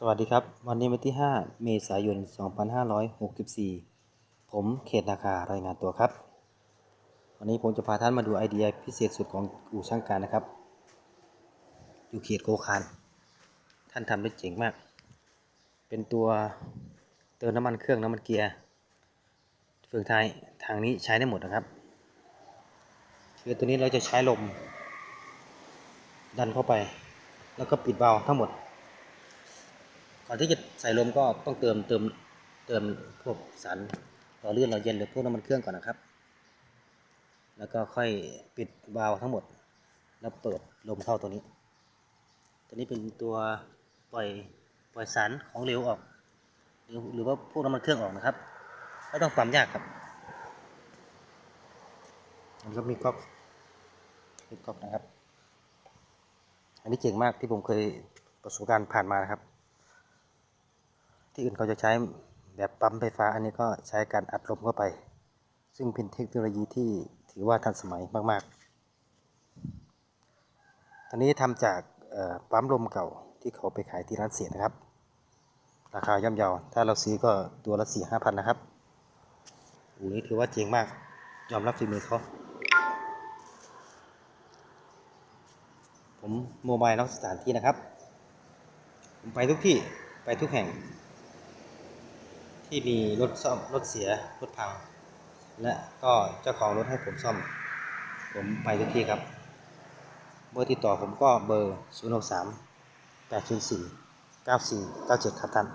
สวัสดีครับ วันนี้วันที่ 5 เมษายน 2564 ผมเขตนาคารายงานตัวครับ วันนี้ผมจะพาท่านมาดูไอเดียพิเศษสุดของอู่ช่างการนะครับ อยู่เขตโกคานท่านทำได้เจ๋งมาก เป็นตัวเติมน้ำมันเครื่องน้ำมันเกียร์เฟืองท้ายทางนี้ใช้ได้หมดนะครับ คือตัวนี้เราจะใช้ลม ดันเข้าไป แล้วก็ปิดวาล์วทั้งหมด ก่อนที่จะใส่ลมก็ต้องเติมเติมเติมพวกสารหล่อลื่นหล่อเย็นหรือพวกน้ำมันเครื่องก่อนนะครับ แล้วก็ค่อยปิดวาล์วทั้งหมด แล้วเปิดลมเข้าตัวนี้ ตัวนี้เป็นตัวปล่อยปล่อยสารของเหลวออก หรือหรือว่าพวกน้ำมันเครื่องออกนะครับไม่ต้องความยากครับอันนี้ก็มีก๊อกมีก๊อกนะครับ อันนี้เจ๋งมากที่ผมเคยประสบการณ์ผ่านมานะครับ ที่อื่นเขาจะใช้แบบปั๊มไฟฟ้า อันนี้ก็ใช้การอัดลมเข้าไป ซึ่งเป็นเทคโนโลยีที่ถือว่าทันสมัยมากๆตอนนี้ทำจากปั๊มลมเก่าที่เขาไปขายที่ร้านเสียนะครับ ราคาย่อมเยาถ้าเราซื้อก็ตัวละสี่ห้าพันนะครับอูนี้ถือว่าเจ๋งมาก ยอมรับฝีมือเขาผมโมบายนอกสถานที่นะครับ ผมไปทุกที่ ไปทุกแห่ง ที่มีรถซ่อมรถเสียรถพัง และก็เจ้าของรถให้ผมซ่อม ผมไปทุกที่ครับ เบอร์ติดต่อผมก็เบอร์ 0 6 3 8 0 4 9 4 9 7 ครับท่าน